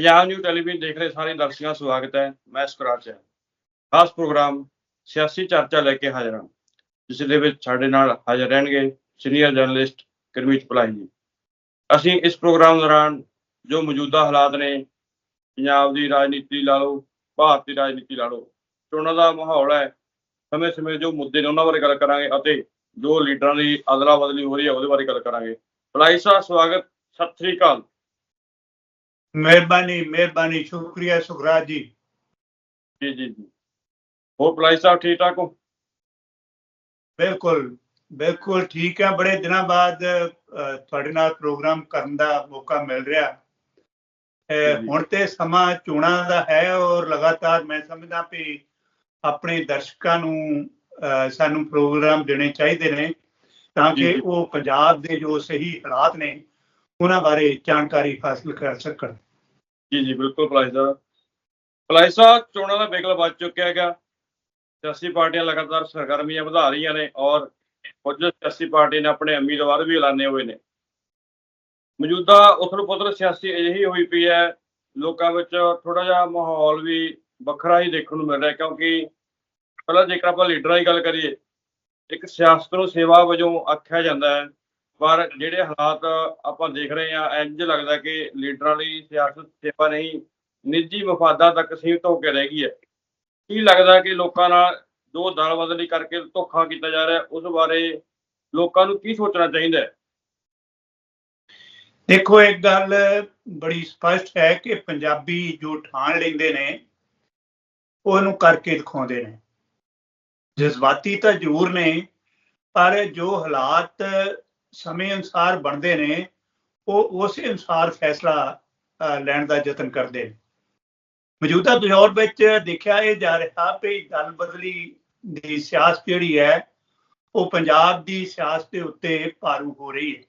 Punjab new television ਦੇਖ ਰਹੇ ਸਾਰੇ ਦਰਸ਼ਕਾਂ ਦਾ ਸਵਾਗਤ ਹੈ। ਮੈਂ ਸਕਰਾਚ ਹੈ ਖਾਸ ਪ੍ਰੋਗਰਾਮ ਸਿਆਸੀ ਚਰਚਾ ਲੈ ਕੇ ਹਾਜ਼ਰ ਹਾਂ, ਜਿਸ ਦੇ ਵਿੱਚ ਸਾਡੇ ਨਾਲ ਹਾਜ਼ਰ ਰਹਿਣਗੇ ਸੀਨੀਅਰ ਜਰਨਲਿਸਟ ਕਰਮੀਤ ਭਲਾਈ ਜੀ। ਅਸੀਂ ਇਸ ਪ੍ਰੋਗਰਾਮ ਦੌਰਾਨ ਜੋ ਮੌਜੂਦਾ ਹਾਲਾਤ ਨੇ, ਪੰਜਾਬ ਦੀ ਰਾਜਨੀਤੀ ਲਾ ਲਓ ਭਾਰਤ ਦੀ ਰਾਜਨੀਤੀ ਲਾ ਲਓ ਚੋਣਾਂ ਦਾ ਮਾਹੌਲ ਹੈ ਸਮੇਂ ਸਮੇਂ ਜੋ ਮੁੱਦੇ ਨੇ ਉਹਨਾਂ ਬਾਰੇ ਗੱਲ ਕਰਾਂਗੇ ਅਤੇ ਜੋ ਲੀਡਰਾਂ ਦੀ ਅਦਲਾ ਬਦਲੀ ਹੋ ਰਹੀ ਹੈ ਉਹਦੇ ਬਾਰੇ ਗੱਲ ਕਰਾਂਗੇ। ਭਲਾਈ ਸਾਹਿਬ, ਸਵਾਗਤ, ਸਤਿ ਸ੍ਰੀ ਅਕਾਲ। ਮਿਹਰਬਾਨੀ ਮਿਹਰਬਾਨੀ ਸ਼ੁਕਰੀਆ ਸੁਖਰਾਜ ਜੀ ਜੀ ਜੀ ਜੀ ਹੋਰ ਭਲਾਈ ਸਾਹਿਬ ਠੀਕ ਠਾਕ ਹੋ ਬਿਲਕੁਲ ਬਿਲਕੁਲ ਠੀਕ ਹੈ ਬੜੇ ਦਿਨਾਂ ਬਾਅਦ ਤੁਹਾਡੇ ਨਾਲ ਪ੍ਰੋਗਰਾਮ ਕਰਨ ਦਾ ਮੌਕਾ ਮਿਲ ਰਿਹਾ। ਹੁਣ ਤੇ ਸਮਾਂ ਚੋਣਾਂ ਦਾ ਹੈ ਔਰ ਲਗਾਤਾਰ ਮੈਂ ਸਮਝਦਾ ਵੀ ਆਪਣੇ ਦਰਸ਼ਕਾਂ ਨੂੰ ਸਾਨੂੰ ਪ੍ਰੋਗਰਾਮ ਦੇਣੇ ਚਾਹੀਦੇ ਨੇ ਤਾਂ ਕਿ। ਉਹ ਪੰਜਾਬ ਦੇ ਜੋ ਸਹੀ ਹਾਲਾਤ ਨੇ ਉਹਨਾਂ ਬਾਰੇ ਜਾਣਕਾਰੀ ਹਾਸਲ ਕਰ ਸਕਣ। ਜੀ ਜੀ, ਬਿਲਕੁਲ ਭਲਾਈ ਸਾਹਿਬ। ਭਲਾਈ ਸਾਹਿਬ, ਚੋਣਾਂ ਦਾ ਬਿਗਲ ਵੱਜ ਚੁੱਕਿਆ ਹੈਗਾ। ਸਿਆਸੀ ਪਾਰਟੀਆਂ ਲਗਾਤਾਰ ਸਰਗਰਮੀਆਂ ਵਧਾ ਰਹੀਆਂ ਨੇ ਔਰ ਕੁਝ ਸਿਆਸੀ ਪਾਰਟੀ ਨੇ ਆਪਣੇ ਉਮੀਦਵਾਰ ਵੀ ਐਲਾਨੇ ਹੋਏ ਨੇ। ਮੌਜੂਦਾ ਉਥਲ ਪੁਥਲ ਸਿਆਸੀ ਅਜਿਹੀ ਹੋਈ ਪਈ ਹੈ, ਲੋਕਾਂ ਵਿੱਚ ਥੋੜਾ ਜਿਹਾ ਮਾਹੌਲ ਵੀ ਵੱਖਰਾ ਹੀ ਦੇਖਣ ਨੂੰ ਮਿਲ ਰਿਹਾ ਕਿਉਂਕਿ ਪਹਿਲਾਂ ਜੇਕਰ ਆਪਾਂ ਲੀਡਰਾਂ ਦੀ ਗੱਲ ਕਰੀਏ, ਇੱਕ ਸਿਆਸਤ ਨੂੰ ਸੇਵਾ ਵਜੋਂ ਆਖਿਆ ਜਾਂਦਾ ਹੈ। ਪਰ ਜਿਹੜੇ ਹਾਲਾਤ ਆਪਾਂ ਦੇਖ ਰਹੇ ਹਾਂ ਇੰਜ ਲੱਗਦਾ ਕਿ ਲੀਡਰਾਂ ਲਈ ਸਿਆਸਤ ਸੇਵਾ ਨਹੀਂ, ਨਿੱਜੀ ਮਫਾਦਾਂ ਤੱਕ ਸੀਮਿਤ ਹੋ ਕੇ ਰਹਿ ਗਈ ਹੈ। ਕੀ ਲੱਗਦਾ ਕਿ ਲੋਕਾਂ ਨਾਲ ਦੋ ਦਲ ਬਦਲੀ ਕਰਕੇ ਧੋਖਾ ਕੀਤਾ ਜਾ ਰਿਹਾ ਉਸ ਬਾਰੇ ਲੋਕਾਂ ਨੂੰ ਕੀ ਸੋਚਣਾ ਚਾਹੀਦਾ ਹੈ? ਦੇਖੋ, ਇੱਕ ਗੱਲ ਬੜੀ ਸਪਸ਼ਟ ਹੈ ਕਿ ਪੰਜਾਬੀ ਜੋ ਠਾਣ ਲੈਂਦੇ ਨੇ ਉਹਨੂੰ ਕਰਕੇ ਦਿਖਾਉਂਦੇ ਨੇ। ਜਜ਼ਬਾਤੀ ਤਾਂ ਜ਼ਰੂਰ ਨੇ, ਪਰ ਜੋ ਹਾਲਾਤ ਸਮੇਂ ਅਨੁਸਾਰ ਬਣਦੇ ਨੇ ਉਹ ਉਸ ਅਨੁਸਾਰ ਫੈਸਲਾ ਅ, ਲੈਣ ਦਾ ਯਤਨ ਕਰਦੇ ਨੇ। ਮੌਜੂਦਾ ਦੌਰ ਵਿੱਚ ਦੇਖਿਆ ਇਹ ਜਾ ਰਿਹਾ ਵੀ ਦਲ ਬਦਲੀ ਦੀ ਸਿਆਸਤ ਜਿਹੜੀ ਹੈ ਉਹ ਪੰਜਾਬ ਦੀ ਸਿਆਸਤ ਦੇ ਉੱਤੇ ਭਾਰੂ ਹੋ ਰਹੀ ਹੈ।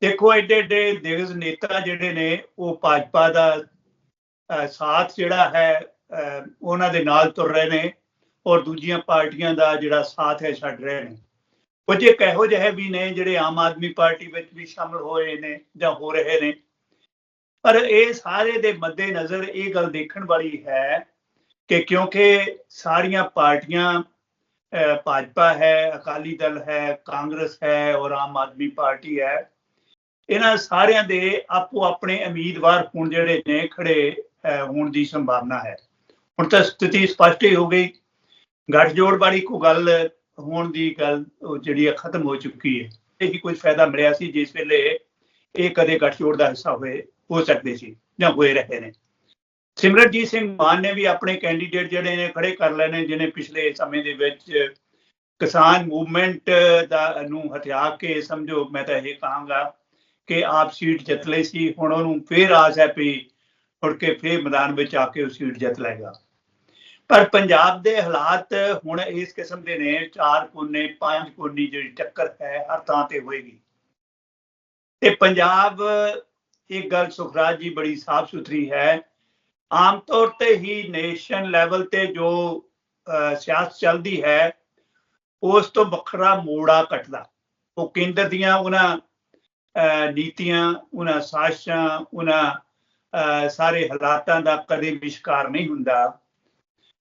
ਦੇਖੋ ਐਡੇ ਐਡੇ ਦਿਗਜ ਨੇਤਾ ਜਿਹੜੇ ਨੇ ਉਹ ਭਾਜਪਾ ਦਾ ਸਾਥ ਜਿਹੜਾ ਹੈ ਅਹ, ਉਹਨਾਂ ਦੇ ਨਾਲ ਤੁਰ ਰਹੇ ਨੇ ਔਰ ਦੂਜੀਆਂ ਪਾਰਟੀਆਂ ਦਾ ਜਿਹੜਾ ਸਾਥ ਹੈ ਛੱਡ ਰਹੇ ਨੇ। ਕੁਝ ਇੱਕ ਇਹੋ ਜਿਹੇ ਵੀ ਨੇ ਜਿਹੜੇ ਆਮ ਆਦਮੀ ਪਾਰਟੀ ਵਿੱਚ ਵੀ ਸ਼ਾਮਲ ਹੋਏ ਨੇ ਜਾਂ ਹੋ ਰਹੇ ਨੇ। ਪਰ ਇਹ ਸਾਰੇ ਦੇ ਮੱਦੇ ਨਜ਼ਰ ਇਹ ਗੱਲ ਦੇਖਣ ਵਾਲੀ ਹੈ ਕਿ ਕਿਉਂਕਿ ਸਾਰੀਆਂ ਪਾਰਟੀਆਂ ਭਾਜਪਾ ਹੈ, ਅਕਾਲੀ ਦਲ ਹੈ, ਕਾਂਗਰਸ ਹੈ ਔਰ ਆਮ ਆਦਮੀ ਪਾਰਟੀ ਹੈ, ਇਹਨਾਂ ਸਾਰਿਆਂ ਦੇ ਆਪੋ ਆਪਣੇ ਉਮੀਦਵਾਰ ਹੁਣ ਜਿਹੜੇ ਨੇ ਖੜੇ ਹੋਣ ਦੀ ਸੰਭਾਵਨਾ ਹੈ। ਹੁਣ ਤਾਂ ਸਥਿਤੀ ਸਪਸ਼ਟ ਹੀ ਹੋ ਗਈ। ਗੱਠਜੋੜ ਵਾਲੀ ਕੋ ਗੱਲ ਹੋਣ ਦੀ ਗੱਲ, ਉਹ ਜਿਹੜੀ ਹੈ ਖਤਮ ਹੋ ਚੁੱਕੀ ਹੈ। ਇਹੀ ਕੁਝ ਫਾਇਦਾ ਮਿਲਿਆ ਸੀ, ਜਿਸ ਵੇਲੇ ਇਹ ਕਦੇ ਗੱਠਜੋੜ ਦਾ ਹਿੱਸਾ ਹੋਏ, ਹੋ ਸਕਦੇ ਸੀ ਜਾਂ ਹੋਏ ਰਹੇ ਨੇ। ਸਿਮਰਨਜੀਤ ਸਿੰਘ ਮਾਨ ਨੇ ਵੀ ਆਪਣੇ ਕੈਂਡੀਡੇਟ ਜਿਹੜੇ ਨੇ, ਖੜੇ ਕਰ ਲਏ ਨੇ, ਜਿਹਨੇ ਪਿਛਲੇ ਸਮੇਂ ਦੇ ਵਿੱਚ ਕਿਸਾਨ ਮੂਵਮੈਂਟ ਦਾ ਨੂੰ ਹਥਿਆ ਕੇ ਸਮਝੋ, ਮੈਂ ਤਾਂ ਇਹ ਕਹਾਂਗਾ ਕਿ ਆਪ ਸੀਟ ਜਿੱਤ ਲਈ ਸੀ। ਹੁਣ ਉਹਨੂੰ ਫੇਰ ਆਸ ਹੈ ਵੀ ਮੁੜ ਕੇ ਫੇਰ ਮੈਦਾਨ ਵਿੱਚ ਆ ਕੇ ਉਹ ਸੀਟ ਜਿੱਤ ਲਏਗਾ। ਪਰ ਪੰਜਾਬ ਦੇ ਹਾਲਾਤ ਹੁਣ ਇਸ ਕਿਸਮ ਦੇ ਨੇ ਚਾਰ ਕੋਨੇ ਪੰਜ ਕੋਨੀ ਜਿਹੜੀ ਟੱਕਰ ਹੈ ਹਰ ਥਾਂ ਤੇ ਹੋਏਗੀ। ਤੇ ਪੰਜਾਬ ਇੱਕ ਗੱਲ ਸੁਖਰਾਜ ਜੀ ਬੜੀ ਸਾਫ਼ ਸੁਥਰੀ ਹੈ। ਆਮ ਤੌਰ ਤੇ ਹੀ ਨੇਸ਼ਨ ਲੈਵਲ ਤੇ ਜੋ ਅਹ, ਸਿਆਸਤ ਚੱਲਦੀ ਹੈ ਉਸ ਤੋਂ ਵੱਖਰਾ ਮੋੜਾ ਕੱਟਦਾ। ਉਹ ਕੇਂਦਰ ਦੀਆਂ ਉਹਨਾਂ ਅਹ ਨੀਤੀਆਂ ਉਹਨਾਂ ਸ਼ਾਸਾਂ ਉਹਨਾਂ ਅਹ ਸਾਰੇ ਹਾਲਾਤਾਂ ਦਾ ਕਦੇ ਵਿਸ਼ਕਾਰ ਨਹੀਂ ਹੁੰਦਾ।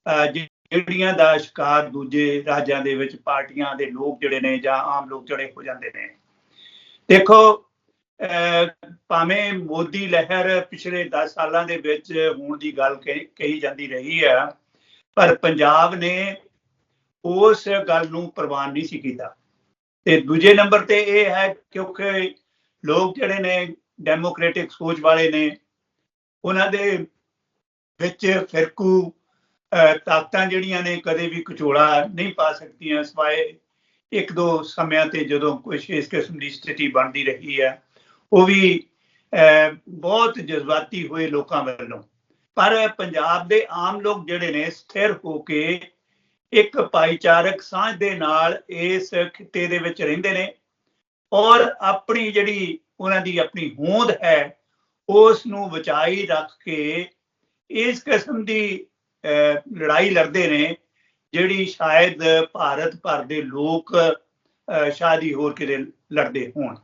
ਜਿਹੜੀਆਂ ਦਾ ਸ਼ਿਕਾਰ ਦੂਜੇ ਰਾਜਾਂ ਦੇ ਵਿੱਚ ਪਾਰਟੀਆਂ ਦੇ ਲੋਕ ਜਿਹੜੇ ਨੇ ਜਾਂ ਆਮ ਲੋਕ ਜਿਹੜੇ ਹੋ ਜਾਂਦੇ ਨੇ। ਦੇਖੋ, ਅਹ ਭਾਵੇਂ ਮੋਦੀ ਲਹਿਰ ਪਿਛਲੇ 10 ਸਾਲਾਂ ਦੇ ਵਿੱਚ ਹੋਣ ਦੀ ਗੱਲ ਕਹੀ ਕਹੀ ਜਾਂਦੀ ਰਹੀ ਹੈ ਪਰ ਪੰਜਾਬ ਨੇ ਉਸ ਗੱਲ ਨੂੰ ਪ੍ਰਵਾਨ ਨਹੀਂ ਸੀ ਕੀਤਾ। ਤੇ ਦੂਜੇ ਨੰਬਰ ਤੇ ਇਹ ਹੈ ਕਿਉਂਕਿ ਲੋਕ ਜਿਹੜੇ ਨੇ, ਡੈਮੋਕ੍ਰੈਟਿਕ ਸੋਚ ਵਾਲੇ ਨੇ, ਉਹਨਾਂ ਦੇ ਵਿੱਚ ਫਿਰਕੂ ਤਾਕਤਾਂ ਜਿਹੜੀਆਂ ਨੇ ਕਦੇ ਵੀ ਕਚੋਲਾ ਨਹੀਂ ਪਾ ਸਕਦੀਆਂ, ਸਵਾਏ ਇੱਕ ਦੋ ਸਮਿਆਂ ਤੇ ਜਦੋਂ ਕੁਝ ਇਸ ਕਿਸਮ ਦੀ ਸਥਿਤੀ ਬਣਦੀ ਰਹੀ ਹੈ, ਉਹ ਵੀ ਬਹੁਤ ਜਜ਼ਬਾਤੀ ਹੋਏ ਲੋਕਾਂ ਵੱਲੋਂ। ਪਰ ਪੰਜਾਬ ਦੇ ਆਮ ਲੋਕ ਜਿਹੜੇ ਨੇ, ਸਥਿਰ ਹੋ ਕੇ ਇੱਕ ਭਾਈਚਾਰਕ ਸਾਂਝ ਦੇ ਨਾਲ ਇਸ ਖਿੱਤੇ ਦੇ ਵਿੱਚ ਰਹਿੰਦੇ ਨੇ ਔਰ ਆਪਣੀ ਜਿਹੜੀ ਉਹਨਾਂ ਦੀ ਆਪਣੀ ਹੋਂਦ ਹੈ, ਉਸ ਨੂੰ ਬਚਾਈ ਰੱਖ ਕੇ ਇਸ ਕਿਸਮ ਦੀ ਲੜਾਈ ਲੜਦੇ ਨੇ ਜਿਹੜੀ ਸ਼ਾਇਦ ਭਾਰਤ ਭਰ ਦੇ ਲੋਕ ਅਹ, ਸ਼ਾਇਦ ਹੀ ਹੋਰ ਕਿਤੇ ਲੜਦੇ ਹੋਣ।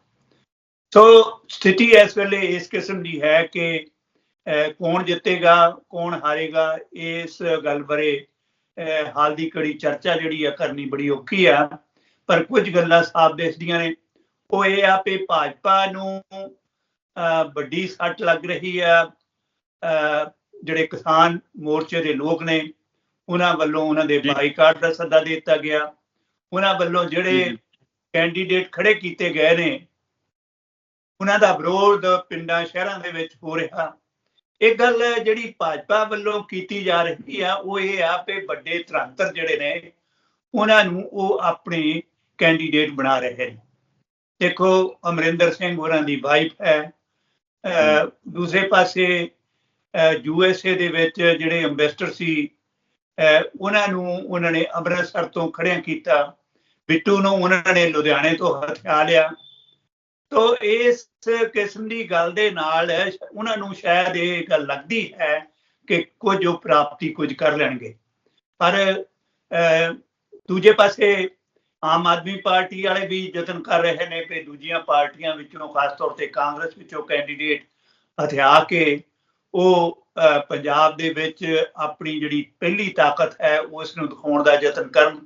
ਸੋ ਸਥਿਤੀ ਇਸ ਵੇਲੇ ਇਸ ਕਿਸਮ ਦੀ ਹੈ ਕਿ ਕੌਣ ਜਿੱਤੇਗਾ ਕੌਣ ਹਾਰੇਗਾ ਇਸ ਗੱਲ ਬਾਰੇ ਅਹ, ਹਾਲ ਦੀ ਕੜੀ ਚਰਚਾ ਜਿਹੜੀ ਆ ਕਰਨੀ ਬੜੀ ਔਖੀ ਆ। ਪਰ ਕੁਝ ਗੱਲਾਂ ਸਾਫ਼ ਦਿਸਦੀਆਂ ਨੇ। ਉਹ ਇਹ ਆ ਕਿ ਭਾਜਪਾ ਨੂੰ ਅਹ, ਵੱਡੀ ਸੱਟ ਲੱਗ ਰਹੀ ਆ। ਅਹ, ਜਿਹੜੇ ਕਿਸਾਨ ਮੋਰਚੇ ਦੇ ਲੋਕ ਨੇ ਉਹਨਾਂ ਵੱਲੋਂ ਉਹਨਾਂ ਦੇ। ਬਾਈਕਾਟ ਦਾ ਸੱਦਾ ਦੇ ਦਿੱਤਾ ਗਿਆ। ਉਹਨਾਂ ਵੱਲੋਂ ਜਿਹੜੇ। ਕੈਂਡੀਡੇਟ ਖੜੇ ਕੀਤੇ ਗਏ ਨੇ ਉਹਨਾਂ ਦਾ ਵਿਰੋਧ ਪਿੰਡਾਂ ਸ਼ਹਿਰਾਂ ਦੇ ਵਿੱਚ ਹੋ ਰਿਹਾ। ਇਹ ਗੱਲ ਜਿਹੜੀ ਭਾਜਪਾ ਵੱਲੋਂ ਕੀਤੀ ਜਾ ਰਹੀ ਆ ਉਹ ਇਹ ਆ ਕਿ ਵੱਡੇ ਧਰੰਤਰ ਜਿਹੜੇ ਨੇ ਉਹਨਾਂ ਨੂੰ ਉਹ ਆਪਣੇ ਕੈਂਡੀਡੇਟ ਬਣਾ ਰਹੇ ਨੇ। ਦੇਖੋ ਅਮਰਿੰਦਰ ਸਿੰਘ ਹੋਰਾਂ ਦੀ ਵਾਈਫ ਹੈ। ਦੂਸਰੇ ਪਾਸੇ ਯੂ ਐਸ ਏ ਦੇ ਵਿੱਚ ਜਿਹੜੇ ਐਮਬੈਸਡਰ ਸੀ ਅਹ, ਉਹਨਾਂ ਨੂੰ ਉਹਨਾਂ ਨੇ ਅੰਮ੍ਰਿਤਸਰ ਤੋਂ ਖੜਿਆ ਕੀਤਾ ਬਿੱਟੂ ਨੂੰ ਉਹਨਾਂ ਨੇ ਲੁਧਿਆਣੇ ਤੋਂ ਹਥਿਆ ਲਿਆ। ਤੋ ਇਸ ਕਿਸਮ ਦੀ ਗੱਲ ਦੇ ਨਾਲ ਉਹਨਾਂ ਨੂੰ ਸ਼ਾਇਦ ਇਹ ਗੱਲ ਲੱਗਦੀ ਹੈ ਕਿ ਕੁਝ ਉਹ ਪ੍ਰਾਪਤੀ ਕੁਝ ਕਰ ਲੈਣਗੇ। ਪਰ ਅਹ, ਦੂਜੇ ਪਾਸੇ ਆਮ ਆਦਮੀ ਪਾਰਟੀ ਵਾਲੇ ਵੀ ਯਤਨ ਕਰ ਰਹੇ ਨੇ ਕਿ ਦੂਜੀਆਂ ਪਾਰਟੀਆਂ ਵਿੱਚੋਂ ਖਾਸ ਤੌਰ ਤੇ ਕਾਂਗਰਸ ਵਿੱਚੋਂ ਕੈਂਡੀਡੇਟ ਹਥਿਆ ਕੇ ਉਹ ਅਹ, ਪੰਜਾਬ ਦੇ ਵਿੱਚ ਆਪਣੀ ਜਿਹੜੀ ਪਹਿਲੀ ਤਾਕਤ ਹੈ ਉਸ ਨੂੰ ਦਿਖਾਉਣ ਦਾ ਯਤਨ ਕਰਨ।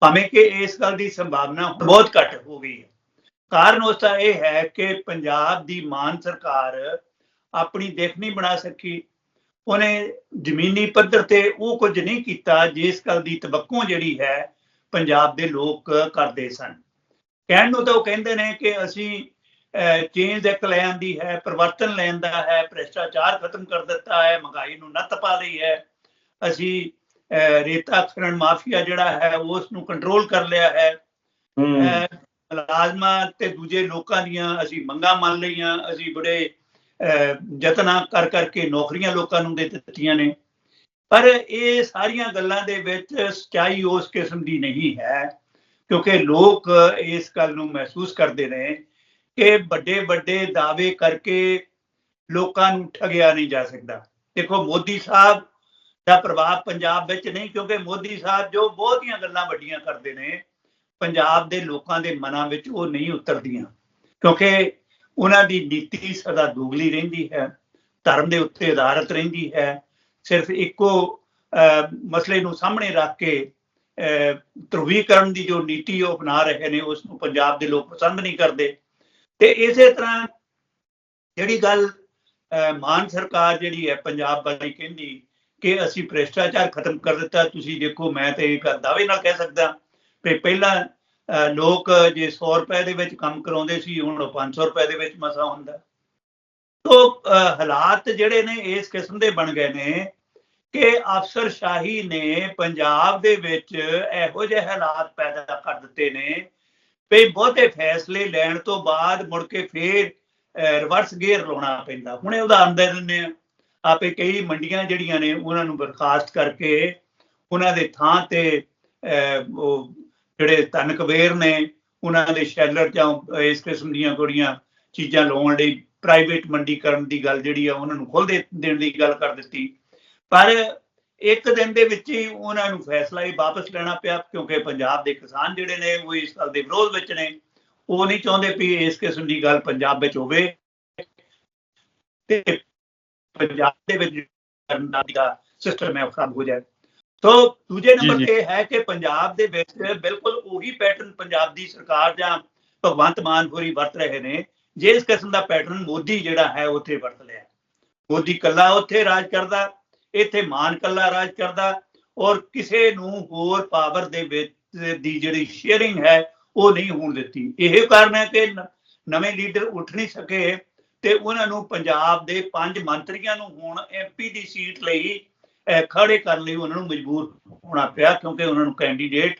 ਭਾਵੇਂ ਕਿ ਇਸ ਗੱਲ ਦੀ ਸੰਭਾਵਨਾ ਬਹੁਤ ਘੱਟ ਹੋ ਗਈ ਹੈ। ਕਾਰਨ ਉਸ ਦਾ ਇਹ ਹੈ ਕਿ ਪੰਜਾਬ ਦੀ ਮਾਨ ਸਰਕਾਰ ਆਪਣੀ ਦੇਖ ਨਹੀਂ ਬਣਾ ਸਕੀ। ਉਹਨੇ ਜ਼ਮੀਨੀ ਪੱਧਰ ਤੇ ਉਹ ਕੁਝ ਨਹੀਂ ਕੀਤਾ ਜਿਸ ਗੱਲ ਦੀ ਤਵੱਕੋ ਜਿਹੜੀ ਹੈ ਪੰਜਾਬ ਦੇ ਲੋਕ ਕਰਦੇ ਸਨ। ਕਹਿਣ ਨੂੰ ਤਾਂ ਉਹ ਕਹਿੰਦੇ ਨੇ ਕਿ ਅਸੀਂ ਚੇਂਜ ਇੱਕ ਲੈ ਆਂਦੀ ਹੈ ਪਰਿਵਰਤਨ ਲੈਣ ਦਾ ਹੈ ਭ੍ਰਿਸ਼ਟਾਚਾਰ ਖਤਮ ਕਰ ਦਿੱਤਾ ਹੈ ਮਹਿੰਗਾਈ ਨੂੰ ਨੱਥ ਪਾ ਲਈ ਹੈ। ਅਸੀਂ ਰੇਤਾ ਖਨਨ ਮਾਫੀਆ ਜਿਹੜਾ ਹੈ ਉਸ ਨੂੰ ਕੰਟਰੋਲ ਕਰ ਲਿਆ ਹੈ। ਮੁਲਾਜ਼ਮਾਂ ਤੇ ਦੂਜੇ ਲੋਕਾਂ ਦੀਆਂ ਅਸੀਂ ਮੰਗਾਂ ਮੰਨ ਲਈਆਂ। ਅਸੀਂ ਬੜੇ ਯਤਨਾਂ ਕਰ ਕਰਕੇ ਨੌਕਰੀਆਂ ਲੋਕਾਂ ਨੂੰ ਦੇ ਦਿੱਤੀਆਂ ਨੇ। ਪਰ ਇਹ ਸਾਰੀਆਂ ਗੱਲਾਂ ਦੇ ਵਿੱਚ ਸਚਾਈ ਉਸ ਕਿਸਮ ਦੀ ਨਹੀਂ ਹੈ ਕਿਉਂਕਿ ਲੋਕ ਇਸ ਗੱਲ ਨੂੰ ਮਹਿਸੂਸ ਕਰਦੇ ਨੇ ਕਿ ਵੱਡੇ ਵੱਡੇ ਦਾਅਵੇ ਕਰਕੇ ਲੋਕਾਂ ਨੂੰ ਠਗਿਆ ਨਹੀਂ ਜਾ ਸਕਦਾ। ਦੇਖੋ ਮੋਦੀ ਸਾਹਿਬ ਦਾ ਪ੍ਰਭਾਵ ਪੰਜਾਬ ਵਿੱਚ ਨਹੀਂ ਕਿਉਂਕਿ ਮੋਦੀ ਸਾਹਿਬ ਜੋ ਬਹੁਤੀਆਂ ਗੱਲਾਂ ਵੱਡੀਆਂ ਕਰਦੇ ਨੇ ਪੰਜਾਬ ਦੇ ਲੋਕਾਂ ਦੇ ਮਨਾਂ ਵਿੱਚ ਉਹ ਨਹੀਂ ਉਤਰਦੀਆਂ। ਕਿਉਂਕਿ ਉਹਨਾਂ ਦੀ ਨੀਤੀ ਸਦਾ ਦੋਗਲੀ ਰਹਿੰਦੀ ਹੈ ਧਰਮ ਦੇ ਉੱਤੇ ਆਧਾਰਿਤ ਰਹਿੰਦੀ ਹੈ। ਸਿਰਫ ਇੱਕੋ ਅਹ, ਮਸਲੇ ਨੂੰ ਸਾਹਮਣੇ ਰੱਖ ਕੇ ਅਹ, ਧਰੁਵੀਕਰਨ ਦੀ ਜੋ ਨੀਤੀ ਉਹ ਅਪਣਾ ਰਹੇ ਨੇ ਉਸ ਨੂੰ ਪੰਜਾਬ ਦੇ ਲੋਕ ਪਸੰਦ ਨਹੀਂ ਕਰਦੇ। ਤੇ ਇਸੇ ਤਰ੍ਹਾਂ ਜਿਹੜੀ ਗੱਲ ਅਹ, ਮਾਨ ਸਰਕਾਰ ਜਿਹੜੀ ਹੈ ਪੰਜਾਬ ਵਾਲੀ ਕਹਿੰਦੀ ਕਿ ਅਸੀਂ ਭ੍ਰਿਸ਼ਟਾਚਾਰ ਖਤਮ ਕਰ ਦਿੱਤਾ ਤੁਸੀਂ ਦੇਖੋ ਮੈਂ ਤੇ ਇਹ ਗੱਲ ਦਾਅਵੇ ਨਾਲ ਕਹਿ ਸਕਦਾ ਕਿ ਪਹਿਲਾਂ ਅਹ, ਲੋਕ ਜੇ 100 ਰੁਪਏ ਦੇ ਵਿੱਚ ਕੰਮ ਕਰਾਉਂਦੇ ਸੀ ਹੁਣ ਉਹ 500 ਰੁਪਏ ਦੇ ਵਿੱਚ ਮਸਾ ਹੁੰਦਾ। ਤੋ ਅਹ, ਹਾਲਾਤ ਜਿਹੜੇ ਨੇ ਇਸ ਕਿਸਮ ਦੇ ਬਣ ਗਏ ਨੇ ਕਿ ਅਫਸਰ ਸ਼ਾਹੀ ਨੇ ਪੰਜਾਬ ਦੇ ਵਿੱਚ ਇਹੋ ਜਿਹੇ ਹਾਲਾਤ ਪੈਦਾ ਕਰ ਦਿੱਤੇ ਨੇ ਵੀ ਬਹੁਤੇ ਫੈਸਲੇ ਲੈਣ ਤੋਂ ਬਾਅਦ ਮੁੜ ਕੇ ਫੇਰ ਰਿਵਰਸ ਗੇਅਰ ਲਾਉਣਾ ਪੈਂਦਾ। ਹੁਣੇ ਉਦਾਹਰਨ ਦੇ ਦਿੰਦੇ ਆ। ਆਪੇ ਕਈ ਮੰਡੀਆਂ ਜਿਹੜੀਆਂ ਨੇ ਉਹਨਾਂ ਨੂੰ ਬਰਖਾਸਤ ਕਰਕੇ ਉਹਨਾਂ ਦੇ ਥਾਂ ਤੇ ਅਹ, ਉਹ ਜਿਹੜੇ ਧਨ ਕੁਬੇਰ ਨੇ ਉਹਨਾਂ ਦੇ ਸ਼ੈਲਰ ਜਾਂ ਇਸ ਕਿਸਮ ਦੀਆਂ ਕੁੜੀਆਂ ਚੀਜ਼ਾਂ ਲਾਉਣ ਲਈ ਪ੍ਰਾਈਵੇਟ ਮੰਡੀ ਕਰਨ ਦੀ ਗੱਲ ਜਿਹੜੀ ਆ ਉਹਨਾਂ ਨੂੰ ਖੋਲ ਦੇਣ ਦੀ ਗੱਲ ਕਰ ਦਿੱਤੀ। ਪਰ ਇੱਕ ਦਿਨ ਦੇ ਵਿੱਚ ਹੀ ਉਹਨਾਂ ਨੂੰ ਫੈਸਲਾ ਹੀ ਵਾਪਸ ਲੈਣਾ ਪਿਆ ਕਿਉਂਕਿ ਪੰਜਾਬ ਦੇ ਕਿਸਾਨ ਜਿਹੜੇ ਨੇ ਉਹ ਇਸ ਗੱਲ ਦੇ ਵਿਰੋਧ ਵਿੱਚ ਨੇ। ਉਹ ਨਹੀਂ ਚਾਹੁੰਦੇ ਵੀ ਇਸ ਕਿਸਮ ਦੀ ਗੱਲ ਪੰਜਾਬ ਵਿੱਚ ਹੋਵੇ। ਤੇ ਪੰਜਾਬ ਦੇ ਵਿੱਚ ਕਰਨ ਦਾ ਸਿਸਟਮ ਹੈ ਉਹ ਖਰਾਬ ਹੋ ਜਾਏ। ਸੋ ਦੂਜੇ ਨੰਬਰ। ਤੇ ਹੈ ਕਿ ਪੰਜਾਬ ਦੇ ਵਿੱਚ ਬਿਲਕੁਲ ਉਹੀ ਪੈਟਰਨ ਪੰਜਾਬ ਦੀ ਸਰਕਾਰ ਜਾਂ ਭਗਵੰਤ ਮਾਨ ਹੋਰੀ ਵਰਤ ਰਹੇ ਨੇ ਜਿਸ ਕਿਸਮ ਦਾ ਪੈਟਰਨ ਮੋਦੀ ਜਿਹੜਾ ਹੈ ਉੱਥੇ ਵਰਤ ਲਿਆ। ਮੋਦੀ ਕੱਲਾ ਉੱਥੇ ਰਾਜ ਕਰਦਾ ਇੱਥੇ ਮਾਨ ਕੱਲਾ ਰਾਜ ਕਰਦਾ ਔਰ ਕਿਸੇ ਨੂੰ ਹੋਰ ਪਾਵਰ ਦੇ ਵਿੱਚ ਦੀ ਜਿਹੜੀ ਸ਼ੇਅਰਿੰਗ ਹੈ ਉਹ ਨਹੀਂ ਹੋਣ ਦਿੱਤੀ ਇਹ ਕਾਰਨ ਹੈ ਕਿ ਨਵੇਂ ਲੀਡਰ ਉੱਠ ਨਹੀਂ ਸਕੇ ਤੇ ਉਹਨਾਂ ਨੂੰ ਪੰਜਾਬ ਦੇ ਪੰਜ ਮੰਤਰੀਆਂ ਨੂੰ ਹੁਣ ਐਮਪੀ ਦੀ ਸੀਟ ਲਈ ਖੜੇ ਕਰਨ ਲਈ ਉਹਨਾਂ ਨੂੰ ਮਜਬੂਰ ਹੋਣਾ ਪਿਆ ਕਿਉਂਕਿ ਉਹਨਾਂ ਨੂੰ ਕੈਂਡੀਡੇਟ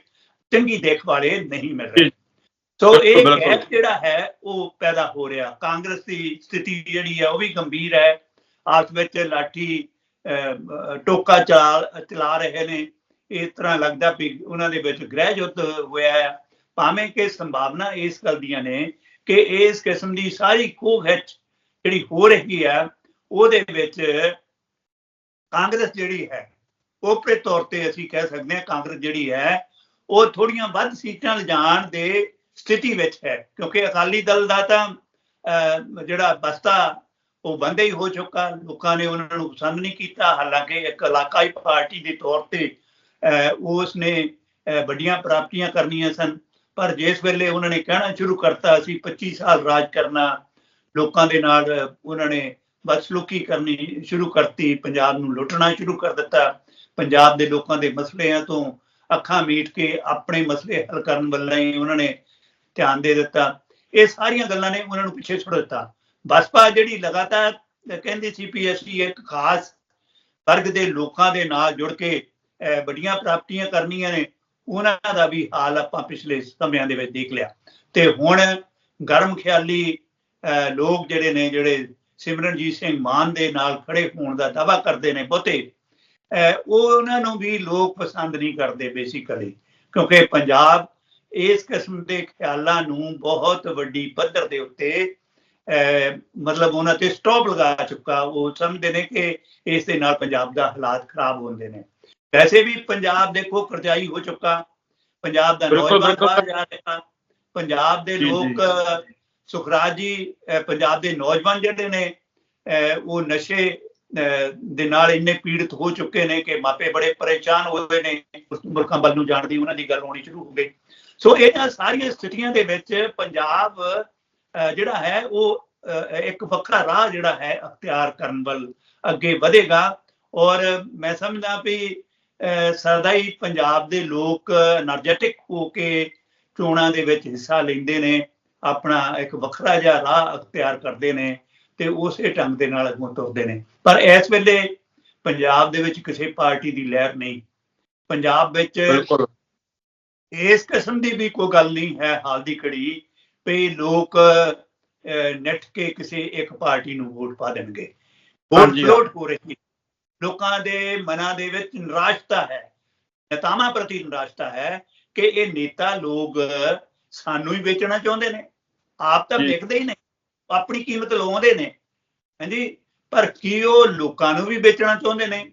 ਚੰਗੀ ਦੇਖ ਵਾਲੇ ਨਹੀਂ ਮਿਲ ਰਹੇ। ਸੋ ਇਹ। ਗੈਪ ਜਿਹੜਾ ਹੈ ਉਹ ਪੈਦਾ ਹੋ ਰਿਹਾ ਕਾਂਗਰਸ ਦੀ ਸਥਿਤੀ ਜਿਹੜੀ ਹੈ ਉਹ ਵੀ ਗੰਭੀਰ ਹੈ ਆਪਸ ਵਿੱਚ ਲਾਠੀ ਟੋਕਾ ਚਲਾ ਚਲਾ ਰਹੇ ਨੇ। ਇਸ ਤਰ੍ਹਾਂ ਲੱਗਦਾ ਵੀ ਉਹਨਾਂ ਦੇ ਵਿੱਚ ਗ੍ਰਹਿ ਯੁੱਧ ਹੋਇਆ ਹੈ ਭਾਵੇਂ ਕਿ ਸੰਭਾਵਨਾ ਇਸ ਗੱਲ ਦੀਆਂ ਨੇ ਕਿ ਇਸ ਕਿਸਮ ਦੀ ਸਾਰੀ ਖੋਹ ਜਿਹੜੀ ਹੋ ਰਹੀ ਹੈ ਉਹਦੇ ਵਿੱਚ ਕਾਂਗਰਸ ਜਿਹੜੀ ਹੈ ਉਪਰੇ ਤੌਰ ਤੇ ਅਸੀਂ ਕਹਿ ਸਕਦੇ ਹਾਂ ਕਾਂਗਰਸ ਜਿਹੜੀ ਹੈ ਉਹ ਥੋੜੀਆਂ ਵੱਧ ਸੀਟਾਂ ਲਿਜਾਣ ਦੇ ਸਥਿਤੀ ਵਿੱਚ ਹੈ। ਕਿਉਂਕਿ ਅਕਾਲੀ ਦਲ ਦਾ ਤਾਂ ਅਹ, ਜਿਹੜਾ ਬਸਤਾ ਉਹ ਬੰਦੇ ਹੀ ਹੋ ਚੁੱਕਾ, ਲੋਕਾਂ ਨੇ ਉਹਨਾਂ ਨੂੰ ਪਸੰਦ ਨਹੀਂ ਕੀਤਾ। ਹਾਲਾਂਕਿ ਇੱਕ ਇਲਾਕਾਈ ਪਾਰਟੀ ਦੇ ਤੌਰ ਤੇ ਉਸ ਨੇ ਵੱਡੀਆਂ ਪ੍ਰਾਪਤੀਆਂ ਕਰਨੀਆਂ ਸਨ। ਪਰ ਜਿਸ ਵੇਲੇ ਉਹਨਾਂ ਨੇ ਕਹਿਣਾ ਸ਼ੁਰੂ ਕਰਤਾ, ਅਸੀਂ 25 ਸਾਲ ਰਾਜ ਕਰਨਾ, ਲੋਕਾਂ ਦੇ ਨਾਲ ਉਹਨਾਂ ਨੇ ਬਦਸਲੂਕੀ ਕਰਨੀ ਸ਼ੁਰੂ ਕਰਤੀ, ਪੰਜਾਬ ਨੂੰ ਲੁੱਟਣਾ ਸ਼ੁਰੂ ਕਰ ਦਿੱਤਾ। ਪੰਜਾਬ ਦੇ ਲੋਕਾਂ ਦੇ ਮਸਲਿਆਂ ਤੋਂ ਅੱਖਾਂ ਮੀਟ ਕੇ ਆਪਣੇ ਮਸਲੇ ਹੱਲ ਕਰਨ ਵੱਲ ਹੀ ਉਹਨਾਂ ਨੇ ਧਿਆਨ ਦੇ ਦਿੱਤਾ। ਇਹ ਸਾਰੀਆਂ ਗੱਲਾਂ ਨੇ ਉਹਨਾਂ ਨੂੰ ਪਿੱਛੇ ਛੁੱਟ ਦਿੱਤਾ ਬਸਪਾ ਜਿਹੜੀ ਲਗਾਤਾਰ ਕਹਿੰਦੀ ਸੀ ਵੀ ਅਸੀਂ ਇੱਕ ਖਾਸ ਵਰਗ ਦੇ ਲੋਕਾਂ ਦੇ ਨਾਲ ਜੁੜ ਕੇ ਵੱਡੀਆਂ ਪ੍ਰਾਪਤੀਆਂ ਕਰਨੀਆਂ ਨੇ ਉਹਨਾਂ ਦਾ ਵੀ ਹਾਲ ਆਪਾਂ ਪਿਛਲੇ ਸਮਿਆਂ ਦੇ ਵਿੱਚ ਦੇਖ ਲਿਆ। ਤੇ ਹੁਣ ਗਰਮ ਖਿਆਲੀ ਲੋਕ ਜਿਹੜੇ ਨੇ ਜਿਹੜੇ ਸਿਮਰਨਜੀਤ ਸਿੰਘ ਮਾਨ ਦੇ ਨਾਲ ਖੜੇ ਹੋਣ ਦਾ ਦਾਵਾ ਕਰਦੇ ਨੇ ਬਹੁਤੇ ਅਹ, ਉਹ ਉਹਨਾਂ ਨੂੰ ਵੀ ਲੋਕ ਪਸੰਦ ਨਹੀਂ ਕਰਦੇ ਬੇਸਿਕਲੀ ਕਿਉਂਕਿ ਪੰਜਾਬ ਇਸ ਕਿਸਮ ਦੇ ਖਿਆਲਾਂ ਨੂੰ ਬਹੁਤ ਵੱਡੀ ਪੱਧਰ ਦੇ ਉੱਤੇ ਮਤਲਬ ਉਹਨਾਂ ਤੇ ਸਟਾਪ ਲਗਾ ਚੁੱਕਾ। ਉਹ ਸਮਝਦੇ ਨੇ ਕਿ ਇਸ ਦੇ ਨਾਲ ਪੰਜਾਬ ਦਾ ਹਾਲਾਤ ਖਰਾਬ ਹੁੰਦੇ ਨੇ। ਵੈਸੇ ਵੀ ਪੰਜਾਬ ਦੇਖੋ ਕਰਜ਼ਾਈ ਹੋ ਚੁੱਕਾ। ਪੰਜਾਬ ਦਾ ਨੌਜਵਾਨ। ਬਾਹਰ ਜਾ ਰਿਹਾ। ਪੰਜਾਬ ਦੇ। ਲੋਕ ਸੁਖਰਾਜ ਜੀ ਪੰਜਾਬ ਦੇ ਨੌਜਵਾਨ ਜਿਹੜੇ ਨੇ ਉਹ ਨਸ਼ੇ ਦੇ ਨਾਲ ਇੰਨੇ ਪੀੜਤ ਹੋ ਚੁੱਕੇ ਨੇ ਕਿ ਮਾਪੇ ਬੜੇ ਪਰੇਸ਼ਾਨ ਹੋਏ ਨੇ। ਉਸ ਮੁਲਕਾਂ ਵੱਲ ਨੂੰ ਜਾਣ ਦੀ ਉਹਨਾਂ ਦੀ ਗੱਲ ਹੋਣੀ ਸ਼ੁਰੂ ਹੋ ਗਈ। ਸੋ ਇਹਨਾਂ ਸਾਰੀਆਂ ਸਥਿਤੀਆਂ ਦੇ ਵਿੱਚ ਪੰਜਾਬ ਜਿਹੜਾ ਹੈ ਉਹ ਇੱਕ ਵੱਖਰਾ ਰਾਹ ਜਿਹੜਾ ਹੈ ਅਖਤਿਆਰ ਕਰਨ ਵੱਲ ਅੱਗੇ ਵਧੇਗਾ। ਔਰ ਮੈਂ ਸਮਝਦਾ ਵੀ ਸਰਦਾਈ ਪੰਜਾਬ ਦੇ ਲੋਕ એનર્ਜੈਟਿਕ ਹੋ ਕੇ ਚੋਣਾਂ ਦੇ ਵਿੱਚ ਹਿੱਸਾ ਲੈਂਦੇ ਨੇ ਆਪਣਾ ਇੱਕ ਵੱਖਰਾ ਜਿਹਾ ਰਾਹ ਅਖਤਿਆਰ ਕਰਦੇ ਨੇ ਤੇ ਉਸੇ ਢੰਗ ਦੇ ਨਾਲ ਅੱਗੋਂ ਤੁਰਦੇ ਨੇ। ਪਰ ਇਸ ਵੇਲੇ ਪੰਜਾਬ ਦੇ ਵਿੱਚ ਕਿਸੇ ਪਾਰਟੀ ਦੀ ਲਹਿਰ ਨਹੀਂ। ਪੰਜਾਬ ਵਿੱਚ ਇਸ ਕਿਸਮ ਦੀ ਵੀ ਕੋਈ ਗੱਲ ਨਹੀਂ ਹੈ ਹਾਲ ਦੀ ਘੜੀ। ਵੀ ਲੋਕ ਨੱਠ ਕੇ ਕਿਸੇ ਇੱਕ ਪਾਰਟੀ ਨੂੰ ਵੋਟ ਪਾ ਦੇਣਗੇ। ਵੋਟ। ਫਲੋਟ ਹੋ। ਰਹੀ ਲੋਕਾਂ ਦੇ ਮਨਾਂ ਦੇ ਵਿੱਚ ਨਿਰਾਸ਼ਤਾ ਹੈ। ਨੇਤਾਵਾਂ ਪ੍ਰਤੀ ਨਿਰਾਸ਼ਤਾ ਹੈ ਕਿ ਇਹ ਨੇਤਾ ਲੋਕ ਸਾਨੂੰ ਹੀ ਵੇਚਣਾ ਚਾਹੁੰਦੇ ਨੇ। ਆਪ ਤਾਂ। ਵੇਚਦੇ ਹੀ ਨੇ ਆਪਣੀ ਕੀਮਤ ਲਵਾਉਂਦੇ ਨੇ। ਹਾਂਜੀ ਪਰ ਕੀ ਉਹ ਲੋਕਾਂ ਨੂੰ ਵੀ ਵੇਚਣਾ ਚਾਹੁੰਦੇ ਨੇ?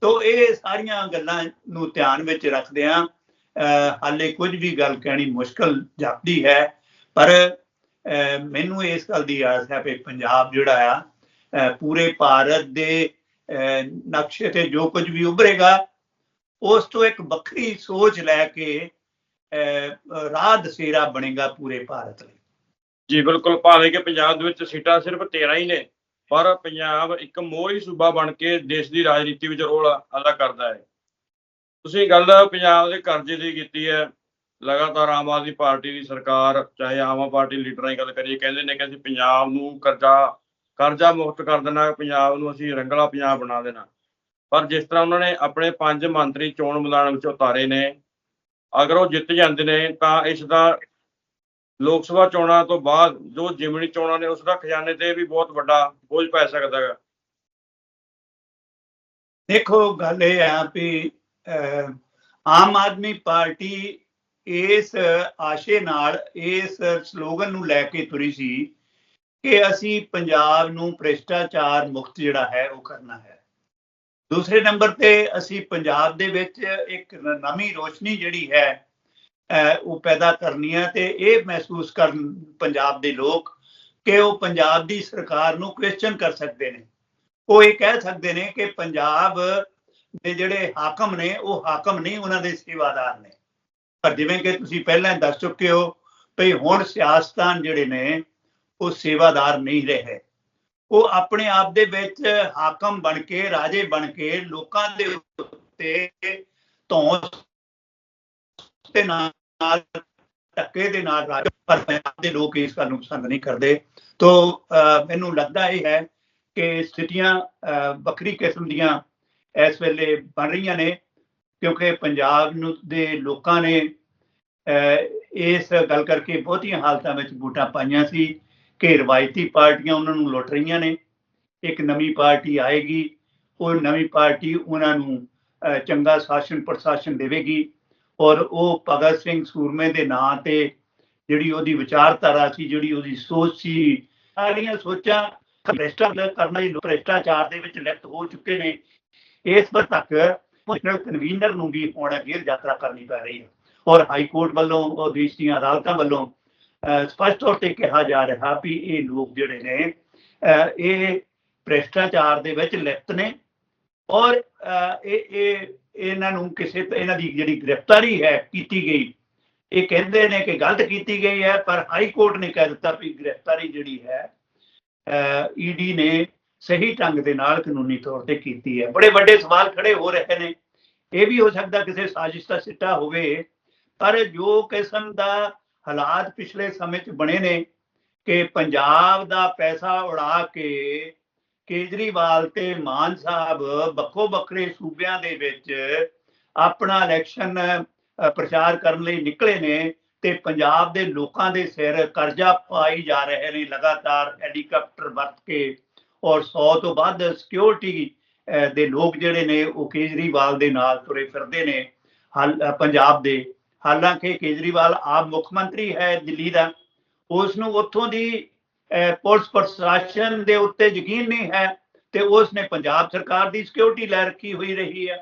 ਤੋ ਇਹ ਸਾਰੀਆਂ ਗੱਲਾਂ ਨੂੰ ਧਿਆਨ ਵਿੱਚ ਰੱਖਦਿਆਂ ਅਹ, ਹਾਲੇ ਕੁਝ ਵੀ ਗੱਲ ਕਹਿਣੀ ਮੁਸ਼ਕਲ ਜਾਪਦੀ ਹੈ। ਪਰ ਅਹ, ਮੈਨੂੰ ਇਸ ਗੱਲ ਦੀ ਆਸ ਹੈ ਕਿ ਪੰਜਾਬ ਜਿਹੜਾ ਆ ਪੂਰੇ ਭਾਰਤ ਦੇ ਅਹ, ਨਕਸ਼ੇ ਤੇ ਜੋ ਕੁਝ ਵੀ ਉਭਰੇਗਾ ਉਸ ਤੋਂ ਇੱਕ ਵੱਖਰੀ ਸੋਚ ਲੈ ਕੇ ਅਹ, ਰਾਹ ਦਸੇਰਾ ਬਣੇਗਾ ਪੂਰੇ ਭਾਰਤ ਲਈ। ਜੀ ਬਿਲਕੁਲ। ਭਾਵੇਂ ਕਿ ਪੰਜਾਬ ਦੇ ਵਿੱਚ ਸੀਟਾਂ ਸਿਰਫ 13 ਹੀ ਨੇ ਪਰ ਪੰਜਾਬ ਇੱਕ ਮੋਹਰੀ ਸੂਬਾ ਬਣ ਕੇ ਦੇਸ਼ ਦੀ ਰਾਜਨੀਤੀ ਵਿੱਚ ਰੋਲ ਅਦਾ ਕਰਦਾ ਹੈ। ਤੁਸੀਂ ਗੱਲ ਪੰਜਾਬ ਦੇ ਕਰਜ਼ੇ ਦੀ ਕੀਤੀ ਹੈ ਲਗਾਤਾਰ ਆਮ ਆਦਮੀ ਪਾਰਟੀ ਦੀ ਸਰਕਾਰ ਚਾਹੇ ਆਮ ਆਦਮੀ ਪਾਰਟੀ ਲੀਡਰਾਂ ਦੀ ਗੱਲ ਕਰੀਏ ਕਹਿੰਦੇ ਨੇ ਕਿ ਅਸੀਂ ਪੰਜਾਬ ਨੂੰ ਕਰਜ਼ਾ ਕਰਜ਼ਾ ਮੁਕਤ ਕਰ ਦੇਣਾ ਪੰਜਾਬ ਨੂੰ ਅਸੀਂ ਰੰਗਲਾ ਪੰਜਾਬ ਬਣਾ ਦੇਣਾ। ਪਰ ਜਿਸ ਤਰ੍ਹਾਂ ਉਹਨਾਂ ਨੇ ਆਪਣੇ ਪੰਜ ਮੰਤਰੀ ਚੋਣ ਮੈਦਾਨ ਵਿੱਚ ਉਤਾਰੇ ਨੇ ਅਗਰ ਉਹ ਜਿੱਤ ਜਾਂਦੇ ਨੇ ਤਾਂ ਇਸ ਦਾ ਲੋਕ ਸਭਾ ਚੋਣਾਂ ਤੋਂ ਬਾਅਦ ਜੋ ਜਿਮਣੀ ਚੋਣਾਂ ਨੇ ਉਸ ਦਾ ਖਜ਼ਾਨੇ ਤੇ ਵੀ ਬਹੁਤ ਵੱਡਾ ਬੋਝ ਪੈ ਸਕਦਾ ਹੈ ਦੇਖੋ ਗੱਲ ਇਹ ਆ ਵੀ ਅਹ, ਆਮ ਆਦਮੀ ਪਾਰਟੀ ਇਸ ਆਸ਼ੇ ਨਾਲ ਇਸ ਸਲੋਗਨ ਨੂੰ ਲੈ ਕੇ ਤੁਰੀ ਸੀ ਕਿ ਅਸੀਂ ਪੰਜਾਬ ਨੂੰ ਭ੍ਰਿਸ਼ਟਾਚਾਰ ਮੁਕਤ ਜਿਹੜਾ ਹੈ ਉਹ ਕਰਨਾ ਹੈ। ਦੂਸਰੇ ਨੰਬਰ ਤੇ ਅਸੀਂ ਪੰਜਾਬ ਦੇ ਵਿੱਚ ਇੱਕ ਨ- ਨਵੀਂ ਰੋਸ਼ਨੀ ਜਿਹੜੀ ਹੈ ਅਹ, ਉਹ ਪੈਦਾ ਕਰਨੀ ਹੈ ਤੇ ਇਹ ਮਹਿਸੂਸ ਕਰਨ ਪੰਜਾਬ ਦੇ ਲੋਕ ਕਿ ਉਹ ਪੰਜਾਬ ਦੀ ਸਰਕਾਰ ਨੂੰ ਕੁਐਸਚਨ ਕਰ ਸਕਦੇ ਨੇ। ਉਹ ਇਹ ਕਹਿ ਸਕਦੇ ਨੇ ਕਿ ਪੰਜਾਬ ਦੇ ਜਿਹੜੇ ਹਾਕਮ ਨੇ ਉਹ ਹਾਕਮ ਨਹੀਂ ਉਹਨਾਂ ਦੇ ਸੇਵਾਦਾਰ ਨੇ। ਪਰ ਜਿਵੇਂ ਕਿ ਤੁਸੀਂ ਪਹਿਲਾਂ ਹੀ ਦੱਸ ਚੁੱਕੇ ਹੋ ਵੀ ਹੁਣ ਸਿਆਸਤਦਾਨ ਜਿਹੜੇ ਨੇ ਉਹ ਸੇਵਾਦਾਰ ਨਹੀਂ ਰਹੇ। ਉਹ ਆਪਣੇ ਆਪ ਦੇ ਵਿੱਚ ਹਾਕਮ ਬਣ ਕੇ ਰਾਜੇ ਬਣ ਕੇ ਲੋਕਾਂ ਦੇ ਉੱਤੇ ਧੌਂਸ ਤੇ ਨਾਲ ਧੱਕੇ ਦੇ ਨਾਲ ਰਾਜ ਪਰ ਪੰਜਾਬ ਦੇ ਲੋਕ ਇਸ ਗੱਲ ਨੂੰ ਪਸੰਦ ਨਹੀਂ ਕਰਦੇ। ਤੋ ਅਹ, ਮੈਨੂੰ ਲੱਗਦਾ ਇਹ ਹੈ ਕਿ ਸਥਿਤੀਆਂ ਅਹ, ਵੱਖਰੀ ਕਿਸਮ ਦੀਆਂ ਇਸ ਵੇਲੇ ਬਣ ਰਹੀਆਂ ਨੇ। ਕਿਉਂਕਿ ਪੰਜਾਬ ਨੂੰ ਦੇ ਲੋਕਾਂ ਨੇ ਇਸ ਗੱਲ ਕਰਕੇ ਬਹੁਤੀਆਂ ਹਾਲਤਾਂ ਵਿੱਚ ਵੋਟਾਂ ਪਾਈਆਂ ਸੀ ਕਿ ਰਵਾਇਤੀ ਪਾਰਟੀਆਂ ਉਹਨਾਂ ਨੂੰ ਲੁੱਟ ਰਹੀਆਂ ਨੇ। ਇੱਕ ਨਵੀਂ ਪਾਰਟੀ ਆਏਗੀ, ਉਹ ਨਵੀਂ ਪਾਰਟੀ ਉਹਨਾਂ ਨੂੰ ਚੰਗਾ ਸ਼ਾਸਨ ਪ੍ਰਸ਼ਾਸਨ ਦੇਵੇਗੀ ਔਰ ਉਹ ਭਗਤ ਸਿੰਘ ਸੂਰਮੇ ਦੇ ਨਾਂ ਤੇ ਜਿਹੜੀ ਉਹਦੀ ਵਿਚਾਰਧਾਰਾ ਸੀ, ਜਿਹੜੀ ਉਹਦੀ ਸੋਚ ਸੀ, ਸਾਰੀਆਂ ਸੋਚਾਂ ਭ੍ਰਿਸ਼ਟਾਚਾਰ ਕਰਨਾ ਹੀ ਭ੍ਰਿਸ਼ਟਾਚਾਰ ਦੇ ਵਿੱਚ ਲਿਪਤ ਹੋ ਚੁੱਕੇ ਨੇ। ਇਸ ਵਕਤ ਤੱਕ ਨੈਸ਼ਨਲ ਕਨਵੀਨਰ ਨੂੰ ਵੀ ਹੁਣ ਅਗੇਰ ਯਾਤਰਾ ਕਰਨੀ ਪੈ ਰਹੀ ਹੈ। ਔਰ ਹਾਈ ਕੋਰਟ ਵੱਲੋਂ ਦੇਸ਼ ਦੀਆਂ ਅਦਾਲਤਾਂ ਵੱਲੋਂ ਸਪਸ਼ਟ ਤੌਰ ਤੇ ਕਿਹਾ ਜਾ ਰਿਹਾ ਵੀ ਇਹ ਲੋਕ ਜਿਹੜੇ ਨੇ ਇਹ ਭ੍ਰਿਸ਼ਟਾਚਾਰ ਦੇ ਵਿੱਚ ਲਿਪਤ ਨੇ ਔਰ ਇਹ ਇਹ, ਇਹਨਾਂ ਨੂੰ ਕਿਸੇ ਇਹਨਾਂ ਦੀ ਜਿਹੜੀ ਗ੍ਰਿਫਤਾਰੀ ਹੈ ਕੀਤੀ ਗਈ, ਇਹ ਕਹਿੰਦੇ ਨੇ ਕਿ ਗਲਤ ਕੀਤੀ ਗਈ ਹੈ, ਪਰ ਹਾਈ ਕੋਰਟ ਨੇ ਕਹਿ ਦਿੱਤਾ ਵੀ ਗ੍ਰਿਫਤਾਰੀ ਜਿਹੜੀ ਹੈ ਈਡੀ ਨੇ ਸਹੀ ਢੰਗ ਦੇ ਨਾਲ ਕਾਨੂੰਨੀ ਤੌਰ ਤੇ ਕੀਤੀ ਹੈ। ਬੜੇ ਵੱਡੇ ਸਵਾਲ ਖੜੇ ਹੋ ਰਹੇ ਨੇ। ਇਹ ਵੀ ਹੋ ਸਕਦਾ ਕਿਸੇ ਸਾਜ਼ਿਸ਼ ਦਾ ਸਿੱਟਾ ਹੋਵੇ, ਪਰ ਜੋ ਕਿਸਮ ਦਾ ਹਾਲਾਤ ਪਿਛਲੇ ਸਮੇਂ 'ਚ ਬਣੇ ਨੇ ਕਿ ਪੰਜਾਬ ਦਾ ਪੈਸਾ ਉਡਾ ਕੇ ਕੇਜਰੀਵਾਲ ਤੇ ਮਾਨ ਸਾਹਿਬ ਵੱਖੋ ਵੱਖਰੇ ਸੂਬਿਆਂ ਦੇ ਵਿੱਚ ਆਪਣਾ ਇਲੈਕਸ਼ਨ ਪ੍ਰਚਾਰ ਕਰਨ ਲਈ ਨਿਕਲੇ ਨੇ ਤੇ ਪੰਜਾਬ ਦੇ ਲੋਕਾਂ ਦੇ ਸਿਰ ਕਰਜ਼ਾ ਪਾਈ ਜਾ ਰਹੇ ਨੇ। ਲਗਾਤਾਰ ਹੈਲੀਕਾਪਟਰ ਵਰਤ ਕੇ ਔਰ 100 ਤੋਂ ਵੱਧ ਸਿਕਿਉਰਿਟੀ ਦੇ ਲੋਕ ਜਿਹੜੇ ਨੇ ਉਹ ਕੇਜਰੀਵਾਲ ਦੇ ਨਾਲ ਤੁਰੇ ਫਿਰਦੇ ਨੇ ਹਾਲ- ਪੰਜਾਬ ਦੇ। ਹਾਲਾਂਕਿ ਕੇਜਰੀਵਾਲ ਆਪ ਮੁੱਖ ਮੰਤਰੀ ਹੈ ਦਿੱਲੀ ਦਾ ਉਸ ਨੂੰ ਉੱਥੋਂ ਦੀ ਪੁਲਿਸ ਪ੍ਰਸ਼ਾਸਨ ਦੇ ਉੱਤੇ ਯਕੀਨ ਨਹੀਂ ਹੈ ਤੇ ਉਸ ਨੇ ਪੰਜਾਬ ਸਰਕਾਰ ਦੀ ਸਿਕਿਉਰਿਟੀ ਲੈ ਰੱਖੀ ਹੋਈ ਰਹੀ ਹੈ।